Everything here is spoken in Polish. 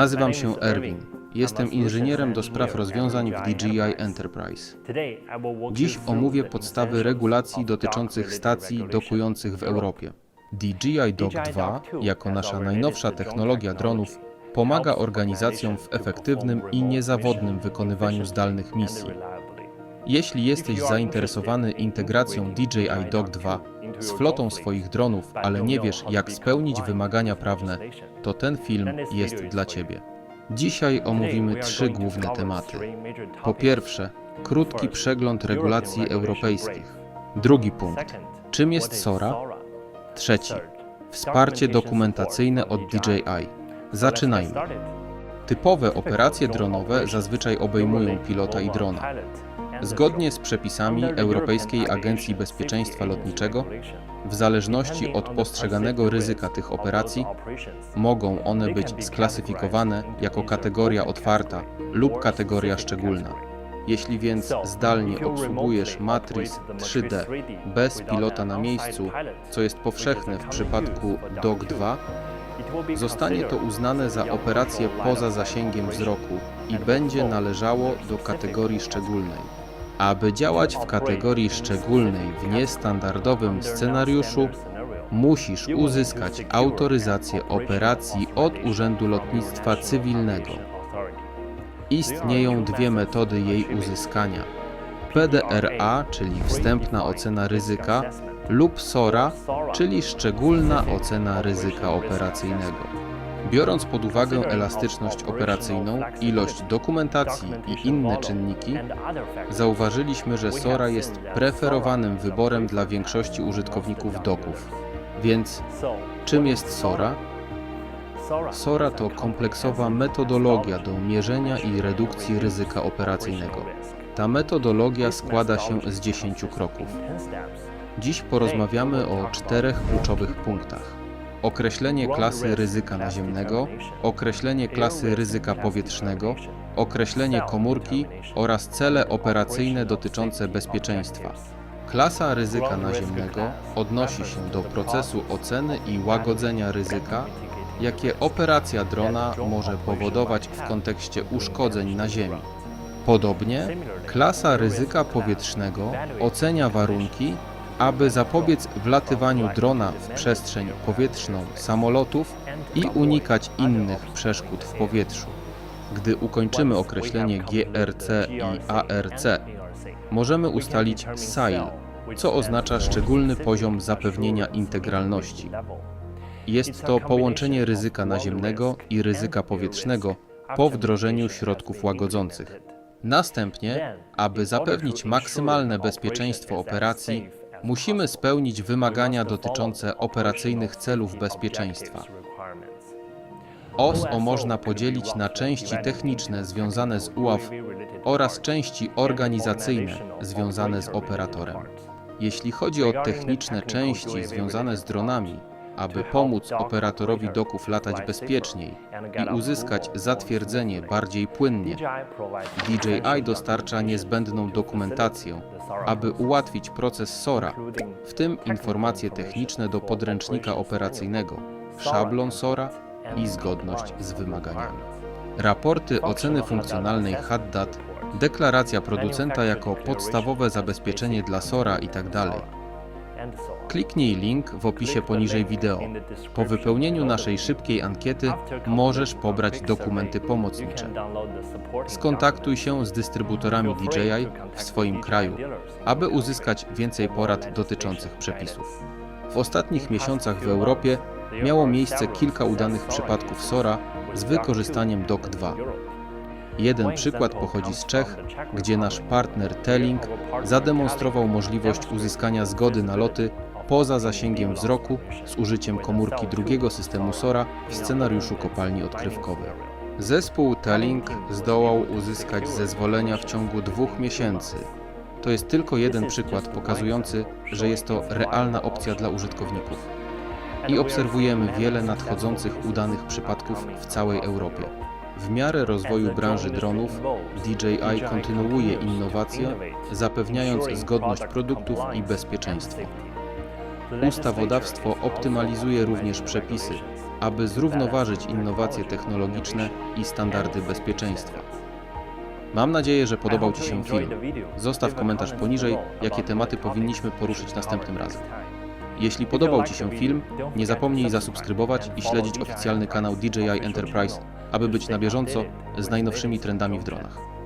Nazywam się Erwin. Jestem inżynierem do spraw rozwiązań w DJI Enterprise. Dziś omówię podstawy regulacji dotyczących stacji dokujących w Europie. DJI Dock 2, jako nasza najnowsza technologia dronów, pomaga organizacjom w efektywnym i niezawodnym wykonywaniu zdalnych misji. Jeśli jesteś zainteresowany integracją DJI Dock 2 z flotą swoich dronów, ale nie wiesz, jak spełnić wymagania prawne, to ten film jest dla Ciebie. Dzisiaj omówimy trzy główne tematy. Po pierwsze, krótki przegląd regulacji europejskich. Drugi punkt, czym jest SORA? Trzeci, wsparcie dokumentacyjne od DJI. Zaczynajmy. Typowe operacje dronowe zazwyczaj obejmują pilota i drona. Zgodnie z przepisami Europejskiej Agencji Bezpieczeństwa Lotniczego, w zależności od postrzeganego ryzyka tych operacji, mogą one być sklasyfikowane jako kategoria otwarta lub kategoria szczególna. Jeśli więc zdalnie obsługujesz matris 3D bez pilota na miejscu, co jest powszechne w przypadku DOG 2, zostanie to uznane za operację poza zasięgiem wzroku i będzie należało do kategorii szczególnej. Aby działać w kategorii szczególnej w niestandardowym scenariuszu, musisz uzyskać autoryzację operacji od Urzędu Lotnictwa Cywilnego. Istnieją dwie metody jej uzyskania: PDRA, czyli wstępna ocena ryzyka, lub SORA, czyli szczególna ocena ryzyka operacyjnego. Biorąc pod uwagę elastyczność operacyjną, ilość dokumentacji i inne czynniki, zauważyliśmy, że SORA jest preferowanym wyborem dla większości użytkowników doków. Więc czym jest SORA? SORA to kompleksowa metodologia do mierzenia i redukcji ryzyka operacyjnego. Ta metodologia składa się z 10 kroków. Dziś porozmawiamy o czterech kluczowych punktach. Określenie klasy ryzyka naziemnego, określenie klasy ryzyka powietrznego, określenie komórki oraz cele operacyjne dotyczące bezpieczeństwa. Klasa ryzyka naziemnego odnosi się do procesu oceny i łagodzenia ryzyka, jakie operacja drona może powodować w kontekście uszkodzeń na Ziemi. Podobnie, klasa ryzyka powietrznego ocenia warunki, aby zapobiec wlatywaniu drona w przestrzeń powietrzną samolotów i unikać innych przeszkód w powietrzu. Gdy ukończymy określenie GRC i ARC, możemy ustalić SAIL, co oznacza szczególny poziom zapewnienia integralności. Jest to połączenie ryzyka naziemnego i ryzyka powietrznego po wdrożeniu środków łagodzących. Następnie, aby zapewnić maksymalne bezpieczeństwo operacji, musimy spełnić wymagania dotyczące operacyjnych celów bezpieczeństwa. OSO można podzielić na części techniczne związane z UAW oraz części organizacyjne związane z operatorem. Jeśli chodzi o techniczne części związane z dronami, aby pomóc operatorowi doków latać bezpieczniej i uzyskać zatwierdzenie bardziej płynnie, DJI dostarcza niezbędną dokumentację, aby ułatwić proces SORA, w tym informacje techniczne do podręcznika operacyjnego, szablon SORA i zgodność z wymaganiami. Raporty oceny funkcjonalnej HADDAT, deklaracja producenta jako podstawowe zabezpieczenie dla SORA itd. Kliknij link w opisie poniżej wideo. Po wypełnieniu naszej szybkiej ankiety możesz pobrać dokumenty pomocnicze. Skontaktuj się z dystrybutorami DJI w swoim kraju, aby uzyskać więcej porad dotyczących przepisów. W ostatnich miesiącach w Europie miało miejsce kilka udanych przypadków SORA z wykorzystaniem DOC 2. Jeden przykład pochodzi z Czech, gdzie nasz partner Telling zademonstrował możliwość uzyskania zgody na loty poza zasięgiem wzroku z użyciem komórki drugiego systemu SORA w scenariuszu kopalni odkrywkowej. Zespół Telling zdołał uzyskać zezwolenia w ciągu dwóch miesięcy. To jest tylko jeden przykład pokazujący, że jest to realna opcja dla użytkowników. I obserwujemy wiele nadchodzących udanych przypadków w całej Europie. W miarę rozwoju branży dronów, DJI kontynuuje innowacje, zapewniając zgodność produktów i bezpieczeństwo. Ustawodawstwo optymalizuje również przepisy, aby zrównoważyć innowacje technologiczne i standardy bezpieczeństwa. Mam nadzieję, że podobał Ci się film. Zostaw komentarz poniżej, jakie tematy powinniśmy poruszyć następnym razem. Jeśli podobał Ci się film, nie zapomnij zasubskrybować i śledzić oficjalny kanał DJI Enterprise, aby być na bieżąco z najnowszymi trendami w dronach.